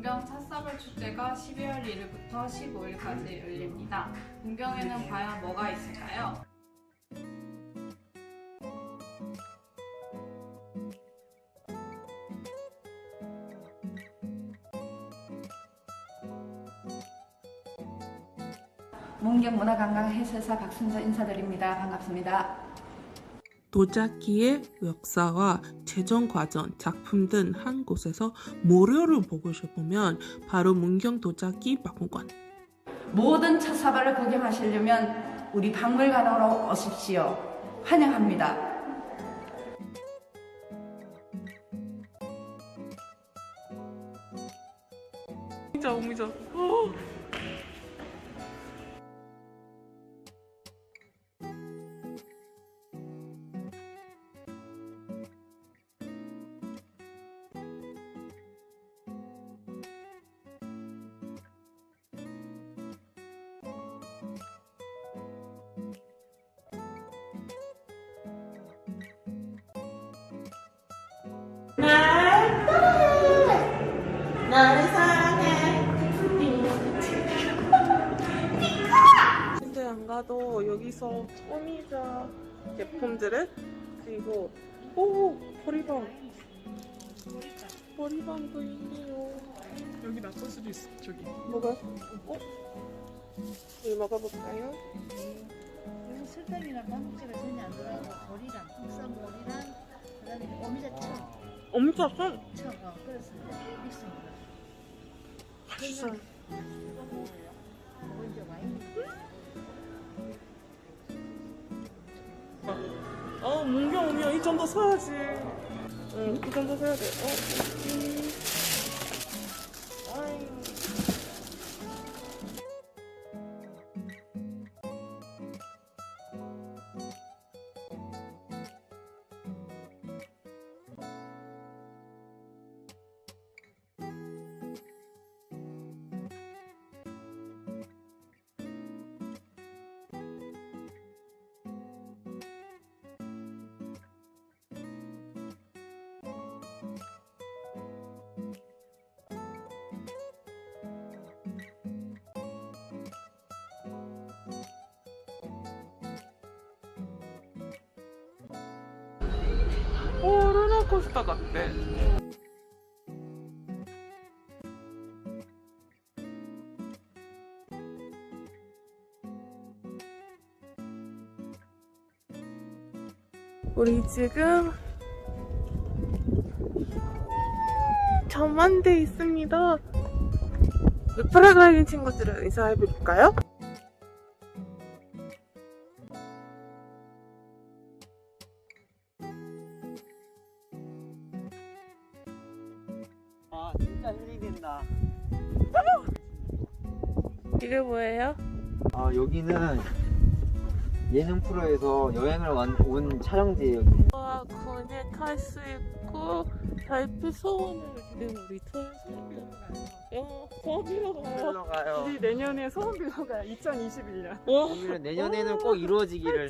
문경 찻사발 축제가 12월 1일부터 15일까지 열립니다. 문경에는 과연 뭐가 있을까요? 문경문화관광 해설사 박순서 인사드립니다. 반갑습니다. 도자기의 역사와 제정 과정, 작품 등 한 곳에서 모료를 보고 싶으면 바로 문경 도자기 박물관. 모든 첫사발을 구경하시려면 우리 박물관으로 오십시오. 환영합니다. 진짜 오미자. 여기서 소미자 제품들을 그리고 오 보리방 보리방도 있네요. 여기 낯설 수도 있어 저기 뭐가? 어? 이 먹어볼까요? 여기 설탕이랑 단무지가 전혀 안 들어가고 보리랑 국산 보리랑 그다음에 오미자 청, 엄청 큰 청, 어, 그래서 믹스입니다. 맛있어요. 와인. 이점더 사야지. 응, 2점 더 사야 돼. 어, 롤러코스터 같대. 우리 지금 전만대 있습니다. 프라그라이딩 친구들을 인사해볼까요? 아 진짜 힐링 된다. 이게 뭐예요? 아 여기는 예능 프로에서 여행을 완- 온 촬영지예요. 여기. 와, 군에 탈수 있고 달빛 소원을 지금 우리 토요일에 어, 소원비러 가요. 올라가요. 우리 내년에 소원 빌러가 2021년 와, 오늘은 내년에는 꼭 이루어지기를.